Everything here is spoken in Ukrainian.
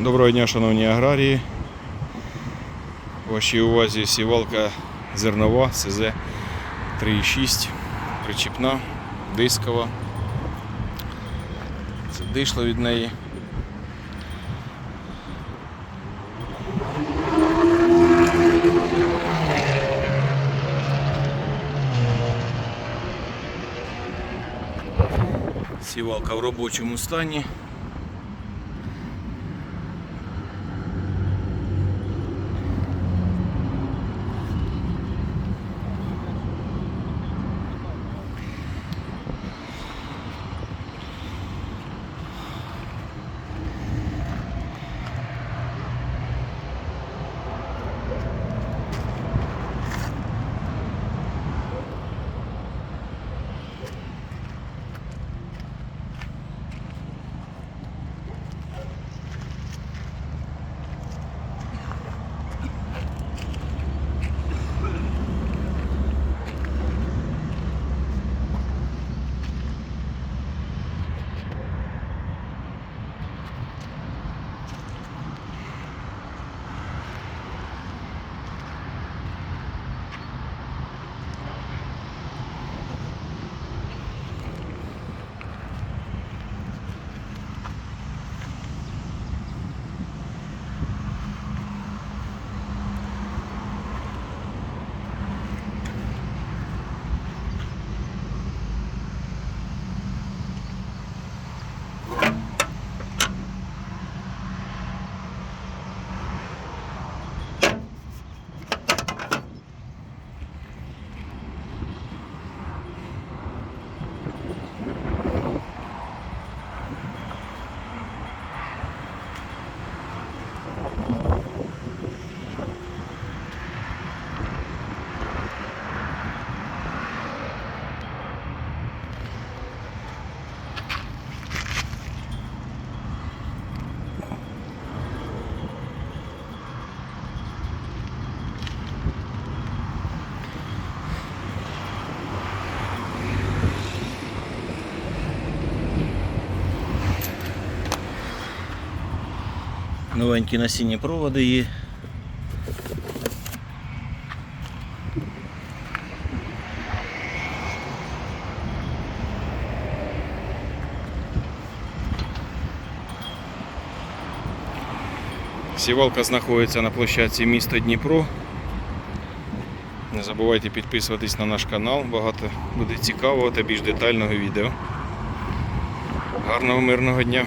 Доброго дня, шановні аграрії. Вашій увазі сівалка зернова СЗ 3,6, причіпна, дискова. Це дишло від неї. Сівалка в робочому стані. Новенькі насінні проводи є. Сівалка знаходиться на площадці міста Дніпро. Не забувайте підписуватись на наш канал, багато буде цікавого та більш детального відео. Гарного мирного дня!